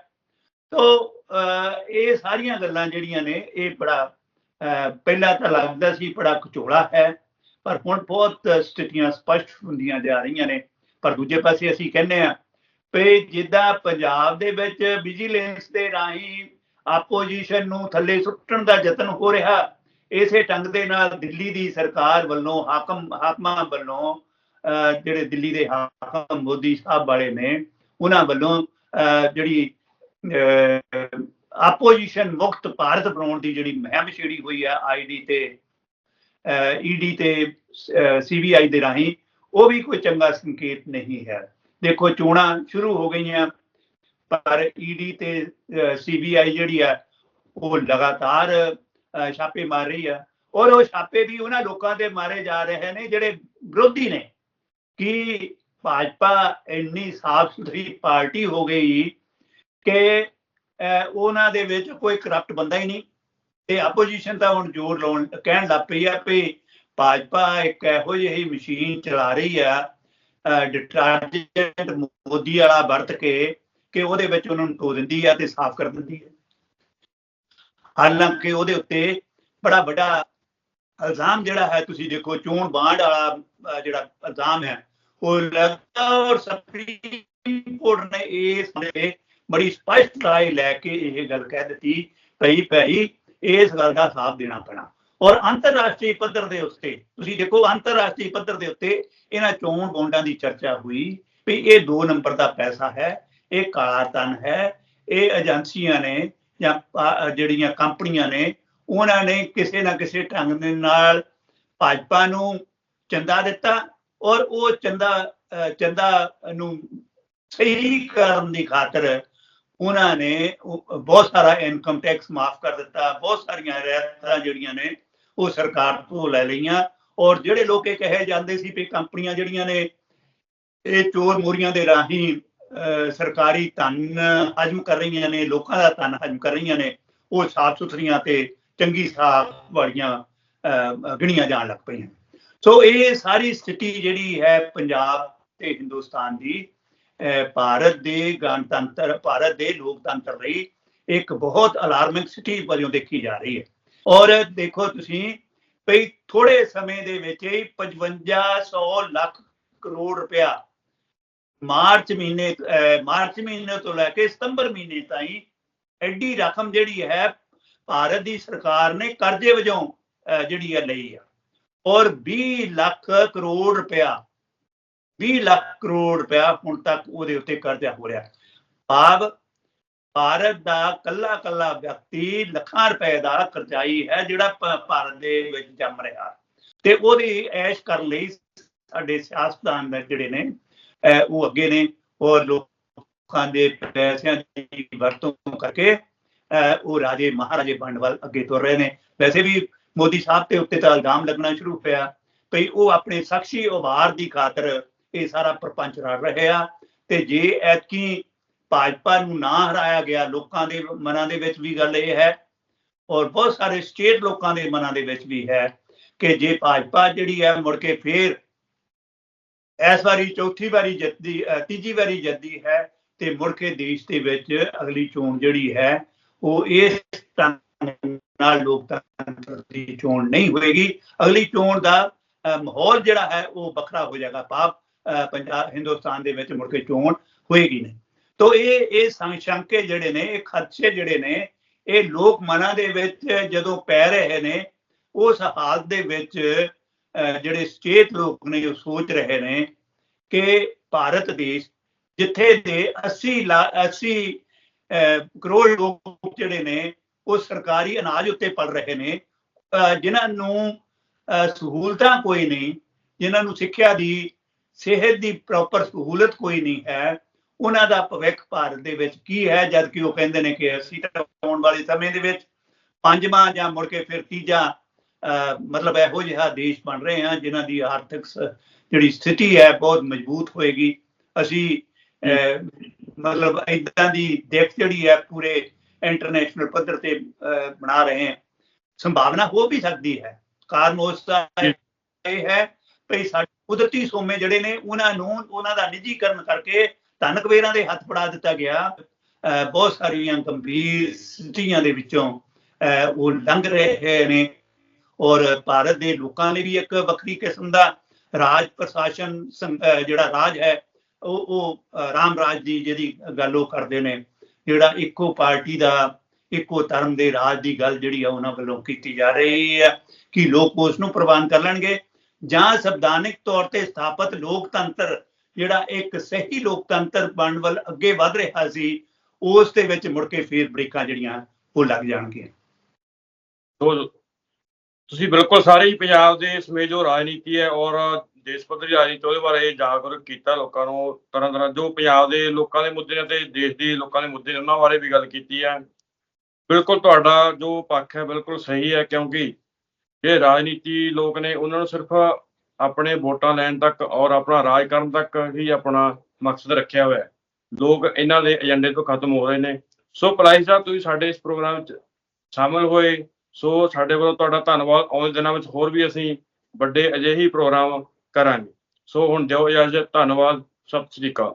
ਤੋ ਅਹ, ਇਹ ਸਾਰੀਆਂ ਗੱਲਾਂ ਜਿਹੜੀਆਂ ਨੇ ਇਹ ਬੜਾ ਅਹ, ਪਹਿਲਾਂ ਤਾਂ ਲੱਗਦਾ ਸੀ ਬੜਾ ਕਚੋਲਾ ਹੈ ਪਰ ਹੁਣ ਬਹੁਤ ਸਥਿਤੀਆਂ ਸਪਸ਼ਟ ਹੁੰਦੀਆਂ ਜਾ ਰਹੀਆਂ ਨੇ। ਪਰ ਦੂਜੇ ਪਾਸੇ ਅਸੀਂ ਕਹਿੰਦੇ ਆ ਵੀ ਜਿੱਦਾਂ ਪੰਜਾਬ ਦੇ ਵਿੱਚ ਵਿਜੀਲੈਂਸ ਦੇ ਰਾਹੀਂ ਆਪੋਜੀਸ਼ਨ ਨੂੰ ਥੱਲੇ ਸੁੱਟਣ ਦਾ ਯਤਨ ਹੋ ਰਿਹਾ ਇਸੇ ਢੰਗ ਦੇ ਨਾਲ ਦਿੱਲੀ ਦੀ ਸਰਕਾਰ ਵੱਲੋਂ ਹਾਕਮ ਹਾਕਮਾਂ ਵੱਲੋਂ ਜਿਹੜੇ ਦਿੱਲੀ ਦੇ ਹਾਕਮ ਮੋਦੀ ਸਾਹਿਬ ਵਾਲੇ ਨੇ ਉਹਨਾਂ ਵੱਲੋਂ ਅਹ, ਜਿਹੜੀ ਆਪੋਜੀਸ਼ਨ ਮੁਕਤ ਭਾਰਤ ਬਣਾਉਣ ਦੀ ਜਿਹੜੀ ਮਹਿਮ ਛੇੜੀ ਹੋਈ ਹੈ ਆਈਡੀ ਤੇ ਈਡੀ ਤੇ ਸੀਬੀਆਈ ਦੇ ਰਾਹੀਂ ਉਹ ਵੀ ਕੋਈ ਚੰਗਾ ਸੰਕੇਤ ਨਹੀਂ ਹੈ। ਦੇਖੋ, ਚੋਣਾਂ ਸ਼ੁਰੂ ਹੋ ਗਈਆਂ, ਪਰ ਈਡੀ ਤੇ ਸੀਬੀਆਈ ਜਿਹੜੀ ਆ, ਉਹ ਲਗਾਤਾਰ ਛਾਪੇ ਮਾਰ ਰਹੀ ਆ। ਔਰ ਉਹ ਛਾਪੇ ਵੀ ਉਹਨਾਂ ਲੋਕਾਂ ਦੇ ਮਾਰੇ ਜਾ ਰਹੇ ਨੇ, ਜਿਹੜੇ ਵਿਰੋਧੀ ਨੇ। ਕਿ ਭਾਜਪਾ ਇੰਨੀ ਸਾਫ਼ ਸੁਥਰੀ ਪਾਰਟੀ ਹੋ ਗਈ ਕਿ ਉਹਨਾਂ ਦੇ ਵਿੱਚ ਕੋਈ ਕਰਪਟ ਬੰਦਾ ਹੀ ਨਹੀਂ। ਤੇ ਆਪੋਜੀਸ਼ਨ ਤਾਂ ਹੁਣ ਜ਼ੋਰ ਲਾਉਣ, ਕਹਿਣ ਲੱਗ ਪਈ ਆ ਵੀ ਭਾਜਪਾ ਇੱਕ ਇਹੋ ਜਿਹੀ ਮਸ਼ੀਨ ਚਲਾ ਰਹੀ ਆ ਡਿਟਰਜੈਂਟ ਮੋਦੀ ਵਾਲਾ ਵਰਤ ਕੇ ਕਿ ਉਹਦੇ ਵਿੱਚ ਉਹਨਾਂ ਨੂੰ ਧੋ ਦਿੰਦੀ ਆ ਤੇ ਸਾਫ਼ ਕਰ ਦਿੰਦੀ ਹੈ ਹਾਲਾਂਕਿ ਉਹਦੇ ਉੱਤੇ ਬੜਾ ਵੱਡਾ ਇਲਜ਼ਾਮ ਜਿਹੜਾ ਹੈ, ਤੁਸੀਂ ਦੇਖੋ ਚੋਣ ਬਾਂਡ ਵਾਲਾ ਜਿਹੜਾ ਇਲਜ਼ਾਮ ਹੈ, ਉਹ ਲੱਗਦਾ ਔਰ ਸੁਪਰੀਮ ਕੋਰਟ ਨੇ ਇਸ ਦੇ ਬੜੀ ਸਪਸ਼ਟ ਰਾਏ ਲੈ ਕੇ ਇਹ ਗੱਲ ਕਹਿ ਦਿੱਤੀ, ਭਈ ਭਈ ਇਸ ਗੱਲ ਦਾ ਸਾਥ ਦੇਣਾ ਪੈਣਾ। ਔਰ ਅੰਤਰਰਾਸ਼ਟਰੀ ਪੱਧਰ ਦੇ ਉੱਤੇ, ਤੁਸੀਂ ਦੇਖੋ ਅੰਤਰਰਾਸ਼ਟਰੀ ਪੱਧਰ ਦੇ ਉੱਤੇ ਇਹਨਾਂ ਚੋਣ ਬੌਂਡਾਂ ਦੀ ਚਰਚਾ ਹੋਈ ਵੀ ਇਹ ਦੋ ਨੰਬਰ ਦਾ ਪੈਸਾ ਹੈ, ਇਹ ਕਾਲਾ ਧਨ ਹੈ, ਇਹ ਏਜੰਸੀਆਂ ਨੇ ਜਾਂ ਜਿਹੜੀਆਂ ਕੰਪਨੀਆਂ ਨੇ, ਉਹਨਾਂ ਨੇ ਕਿਸੇ ਨਾ ਕਿਸੇ ਢੰਗ ਦੇ ਨਾਲ ਭਾਜਪਾ ਨੂੰ ਚੰਦਾ ਦਿੱਤਾ ਔਰ ਉਹ ਚੰਦਾ ਅਹ ਚੰਦਾ ਨੂੰ ਸਹੀ ਕਰਨ ਦੀ ਖਾਤਰ ਉਹਨਾਂ ਨੇ ਬਹੁਤ ਸਾਰਾ ਇਨਕਮ ਟੈਕਸ ਮਾਫ ਕਰ ਦਿੱਤਾ, ਬਹੁਤ ਸਾਰੀਆਂ ਰਿਆਇਤਾਂ ਜਿਹੜੀਆਂ ਨੇ ਉਹ ਸਰਕਾਰ ਤੋਂ ਲੈ ਲਈਆਂ। ਔਰ ਜਿਹੜੇ ਲੋਕ ਇਹ ਕਹੇ ਜਾਂਦੇ ਸੀ ਵੀ ਕੰਪਨੀਆਂ ਜਿਹੜੀਆਂ ਨੇ ਇਹ ਚੋਰ ਮੋਰੀਆਂ ਦੇ ਰਾਹੀਂ ਅਹ, ਸਰਕਾਰੀ ਧਨ ਹਜਮ ਕਰ ਰਹੀਆਂ ਨੇ ਲੋਕਾਂ ਦਾ ਧਨ ਹਜਮ ਕਰ ਰਹੀਆਂ ਨੇ ਉਹ ਸਾਫ਼ ਸੁਥਰੀਆਂ ਤੇ ਚੰਗੀ ਸਾਫ਼ ਵਾਲੀਆਂ ਅਹ, ਗਿਣੀਆਂ ਜਾਣ ਲੱਗ ਪਈਆਂ। ਸੋ ਇਹ ਸਾਰੀ ਸਥਿਤੀ ਜਿਹੜੀ ਹੈ ਪੰਜਾਬ ਤੇ ਹਿੰਦੁਸਤਾਨ ਦੀ ਅਹ, ਭਾਰਤ ਦੇ ਗਣਤੰਤਰ ਭਾਰਤ ਦੇ ਲੋਕਤੰਤਰ ਲਈ ਇੱਕ ਬਹੁਤ ਅਲਾਰਮਿੰਗ ਸਥਿਤੀ ਵਜੋਂ ਦੇਖੀ ਜਾ ਰਹੀ ਹੈ। ਔਰ ਦੇਖੋ ਤੁਸੀਂ ਭਈ ਥੋੜੇ ਸਮੇਂ ਦੇ ਵਿੱਚ ਹੀ 5500 ਲੱਖ ਕਰੋੜ ਰੁਪਇਆ ਮਾਰਚ ਮਹੀਨੇ ਮਾਰਚ ਮਹੀਨੇ ਤੋਂ ਲੈ ਕੇ ਸਤੰਬਰ ਮਹੀਨੇ ਤਾਈਂ ਐਡੀ ਰਕਮ ਜਿਹੜੀ ਹੈ ਭਾਰਤ ਦੀ ਸਰਕਾਰ ਨੇ ਕਰਜ਼ੇ ਵਜੋਂ ਅਹ, ਜਿਹੜੀ ਹੈ ਲਈ ਆ। ਔਰ 20 ਲੱਖ ਕਰੋੜ ਰੁਪਇਆ 20 ਲੱਖ ਕਰੋੜ ਰੁਪਇਆ ਹੁਣ ਤੱਕ ਉਹਦੇ ਉੱਤੇ ਕਰਜ਼ਾ ਹੋ ਰਿਹਾ। ਭਾਵ ਭਾਰਤ ਦਾ ਕੱਲਾ ਕੱਲਾ ਵਿਅਕਤੀ ਲੱਖਾਂ ਰੁਪਏ ਦਾ ਕਰਜ਼ਾਈ ਹੈ, ਜਿਹੜਾ ਭਾਰਤ ਦੇ ਵਿੱਚ ਜੰਮ ਰਿਹਾ। ਤੇ ਉਹਦੀ ਐਸ਼ ਕਰਨ ਲਈ ਸਾਡੇ ਸਿਆਸਤਦਾਨ ਨੇ ਜਿਹੜੇ ਨੇ ਉਹ ਅੱਗੇ ਨੇ, ਔਰ ਲੋਕਾਂ ਦੇ ਪੈਸਿਆਂ ਦੀ ਵਰਤੋਂ ਕਰਕੇ ਅਹ ਉਹ ਰਾਜੇ ਮਹਾਰਾਜੇ ਬਣਨ ਵੱਲ ਅੱਗੇ ਤੁਰ ਰਹੇ ਨੇ। ਵੈਸੇ ਵੀ ਮੋਦੀ ਸਾਹਿਬ ਤੇ ਉੱਤੇ ਤਾਂ ਇਲਜ਼ਾਮ ਲੱਗਣਾ ਸ਼ੁਰੂ ਹੋਇਆ ਭਈ ਉਹ ਆਪਣੇ ਸ਼ਖਸੀ ਉਭਾਰ ਦੀ ਖਾਤਰ ਇਹ ਸਾਰਾ ਪ੍ਰਪੰਚ ਰੜ ਰਹੇ ਆ। ਤੇ ਜੇ ਐਤਕੀ ਭਾਜਪਾ ਨੂੰ ਨਾ ਹਰਾਇਆ ਗਿਆ ਲੋਕਾਂ ਦੇ ਮਨਾਂ ਦੇ ਵਿੱਚ ਵੀ ਗੱਲ ਇਹ ਹੈ ਔਰ ਬਹੁਤ ਸਾਰੇ ਸਟੇਟ ਲੋਕਾਂ ਦੇ ਮਨਾਂ ਦੇ ਵਿੱਚ ਵੀ ਹੈ ਕਿ ਜੇ ਭਾਜਪਾ ਜਿਹੜੀ ਹੈ ਮੁੜ ਕੇ ਫੇਰ ਇਸ ਵਾਰੀ ਚੌਥੀ ਵਾਰੀ ਜਿੱਤਦੀ ਤੀਜੀ ਵਾਰੀ ਜਿੱਤਦੀ ਹੈ ਤੇ ਮੁੜ ਕੇ ਦੇਸ਼ ਦੇ ਵਿੱਚ ਅਗਲੀ ਚੋਣ ਜਿਹੜੀ ਹੈ ਉਹ ਇਸ ਨਾਲ ਲੋਕਤੰਤਰ ਦੀ ਚੋਣ ਨਹੀਂ ਹੋਏਗੀ। ਅਗਲੀ ਚੋਣ ਦਾ ਮਾਹੌਲ ਜਿਹੜਾ ਹੈ ਉਹ ਵੱਖਰਾ ਹੋ ਜਾਏਗਾ। ਭਾਵ ਅਹ, ਪੰਜਾਬ ਹਿੰਦੁਸਤਾਨ ਦੇ ਵਿੱਚ ਮੁੜ ਕੇ ਚੋਣ ਹੋਏਗੀ ਨਹੀਂ। ਤੋ ਇਹ ਇਹ ਸੰਸ਼ੰਕੇ ਜਿਹੜੇ ਨੇ ਇਹ ਖਦਸ਼ੇ ਜਿਹੜੇ ਨੇ ਇਹ ਲੋਕ ਮਨਾਂ ਦੇ ਵਿੱਚ ਜਦੋਂ ਪੈ ਰਹੇ ਨੇ ਉਸ ਹਾਲਤ ਦੇ ਵਿੱਚ ਅਹ, ਜਿਹੜੇ ਸਚੇਤ ਲੋਕ ਨੇ ਜੋ ਸੋਚ ਰਹੇ ਨੇ ਕਿ ਭਾਰਤ ਦੇਸ਼ ਜਿੱਥੇ ਦੇ 80 ਲਾ- 80 ਅਹ, ਕਰੋੜ ਲੋਕ ਜਿਹੜੇ ਨੇ ਉਹ ਸਰਕਾਰੀ ਅਨਾਜ ਉੱਤੇ ਪਲ ਰਹੇ ਨੇ। ਅਹ, ਜਿਨ੍ਹਾਂ ਨੂੰ ਅਹ, ਸਹੂਲਤਾਂ ਕੋਈ ਨਹੀਂ ਜਿਨ੍ਹਾਂ ਨੂੰ ਸਿੱਖਿਆ ਦੀ ਸਿਹਤ ਦੀ ਪ੍ਰੋਪਰ ਸਹੂਲਤ ਕੋਈ ਨਹੀਂ ਹੈ ਉਹਨਾਂ ਦਾ ਭਵਿੱਖ ਭਾਰਤ ਦੇ ਵਿੱਚ ਕੀ ਹੈ? ਜਦ ਕਿ ਉਹ ਕਹਿੰਦੇ ਨੇ ਕਿ ਅਸੀਂ ਤਾਂ ਆਉਣ ਵਾਲੇ ਸਮੇਂ ਦੇ ਵਿੱਚ ਪੰਜਵਾਂ ਜਾਂ ਮੁੜ ਕੇ ਫਿਰ ਤੀਜਾ ਮਤਲਬ ਇਹੋ ਜਿਹਾ ਦੇਸ਼ ਬਣ ਰਹੇ ਹਾਂ ਜਿਨ੍ਹਾਂ ਦੀ ਆਰਥਿਕ ਜਿਹੜੀ ਸਥਿਤੀ ਹੈ ਬਹੁਤ ਮਜ਼ਬੂਤ ਹੋਏਗੀ। ਅਸੀਂ ਮਤਲਬ ਇਦਾਂ ਦੀ ਦੇਖ ਜਿਹੜੀ ਹੈ ਪੂਰੇ ਇੰਟਰਨੈਸ਼ਨਲ ਪੱਧਰ ਤੇ ਬਣਾ ਰਹੇ ਹਾਂ। ਸੰਭਾਵਨਾ ਹੋ ਵੀ ਸਕਦੀ ਹੈ। ਕਾਰਨ ਉਸ ਦਾ ਇਹ ਹੈ ਭਈ ਸਾਡੇ ਕੁਦਰਤੀ ਸੋਮੇ ਜਿਹੜੇ ਨੇ ਉਹਨਾਂ ਨੂੰ ਉਹਨਾਂ ਦਾ ਨਿੱਜੀਕਰਨ ਕਰਕੇ ਧਨ ਕੁਬੇਰਾਂ ਦੇ ਹੱਥ ਫੜਾ ਦਿੱਤਾ ਗਿਆ। ਅਹ, ਬਹੁਤ ਸਾਰੀਆਂ ਗੰਭੀਰ ਸਥਿਤੀਆਂ ਦੇ ਵਿੱਚੋਂ ਅਹ, ਉਹ ਲੰਘ ਰਹੇ ਨੇ। ਔਰ ਭਾਰਤ ਦੇ ਲੋਕਾਂ ਲਈ ਵੀ ਇੱਕ ਵੱਖਰੀ ਕਿਸਮ ਦਾ ਰਾਜ ਪ੍ਰਸ਼ਾਸਨ ਜਿਹੜਾ ਰਾਜ ਹੈ ਉਹ ਉਹ ਰਾਮ ਰਾਜ ਦੀ ਜਿਹਦੀ ਗੱਲ ਉਹ ਕਰਦੇ ਨੇ। ਜਿਹੜਾ ਇੱਕੋ ਪਾਰਟੀ ਦਾ ਇੱਕੋ ਧਰਮ ਦੇ ਰਾਜ ਦੀ ਗੱਲ ਜਿਹੜੀ ਆ ਉਹਨਾਂ ਵੱਲੋਂ ਕੀਤੀ ਜਾ ਰਹੀ ਹੈ ਕਿ ਲੋਕ ਉਸ ਨੂੰ ਪ੍ਰਵਾਨ ਕਰ ਲੈਣਗੇ। ਜਾਂ ਸੰਵਿਧਾਨਿਕ ਤੌਰ ਤੇ ਸਥਾਪਿਤ ਲੋਕਤੰਤਰ ਜਿਹੜਾ ਇੱਕ ਸਹੀ ਲੋਕਤੰਤਰ ਬਣਨ ਵੱਲ ਅੱਗੇ ਵਧ ਰਿਹਾ ਸੀ, ਉਸ ਦੇ ਵਿੱਚ ਮੁੜ ਕੇ ਫੇਰ ਬ੍ਰੇਕਾਂ ਜਿਹੜੀਆਂ ਉਹ ਲੱਗ ਜਾਣਗੀਆਂ। ਤੋ ਤੁਸੀਂ ਬਿਲਕੁਲ ਸਾਰੇ ਹੀ ਪੰਜਾਬ ਦੇ ਸਮੇਂ ਜੋ ਰਾਜਨੀਤੀ ਹੈ ਔਰ ਦੇਸ਼ ਪੱਧਰੀ ਰਾਜਨੀਤੀ ਉਹਦੇ ਬਾਰੇ ਜਾਗਰੂਕ ਕੀਤਾ ਲੋਕਾਂ ਨੂੰ ਤਰ੍ਹਾਂ ਤਰ੍ਹਾਂ ਜੋ ਪੰਜਾਬ ਦੇ ਲੋਕਾਂ ਦੇ ਮੁੱਦੇ ਨੇ ਤੇ ਦੇਸ਼ ਦੇ ਲੋਕਾਂ ਦੇ ਮੁੱਦੇ ਨੇ, ਉਹਨਾਂ ਬਾਰੇ ਵੀ ਗੱਲ ਕੀਤੀ ਹੈ। ਬਿਲਕੁਲ ਤੁਹਾਡਾ ਜੋ ਪੱਖ ਹੈ ਬਿਲਕੁਲ ਸਹੀ ਹੈ ਕਿਉਂਕਿ ਇਹ ਰਾਜਨੀਤੀ ਲੋਕ ਨੇ, ਉਹਨਾਂ ਨੂੰ ਸਿਰਫ ਆਪਣੇ ਵੋਟਾਂ ਲੈਣ ਤੱਕ ਔਰ ਆਪਣਾ ਰਾਜ ਕਰਨ ਤੱਕ ਹੀ ਆਪਣਾ ਮਕਸਦ ਰੱਖਿਆ ਹੋਇਆ ਹੈ। ਲੋਕ ਇਹਨਾਂ ਦੇ ਏਜੰਡੇ ਤੋਂ ਖਤਮ ਹੋ ਰਹੇ ਨੇ। ਸੋ ਪਲਾਈ ਸਾਹਿਬ, ਤੁਸੀਂ ਸਾਡੇ ਇਸ ਪ੍ਰੋਗਰਾਮ ਵਿੱਚ ਸ਼ਾਮਲ ਹੋਏ। ਸੋ ਸਾਡੇ ਵੱਲੋਂ ਤੁਹਾਡਾ ਧੰਨਵਾਦ। ਆਉਣ ਦਿਨਾਂ ਵਿੱਚ ਹੋਰ ਵੀ ਅਸੀਂ ਵੱਡੇ ਅਜਿਹੇ ਪ੍ਰੋਗਰਾਮ ਕਰਾਂਗੇ। ਸੋ ਹੁਣ ਦਿਓ ਇਜਾਜ਼ਤ। ਧੰਨਵਾਦ। ਸਤਿ ਸ੍ਰੀ ਅਕਾਲ।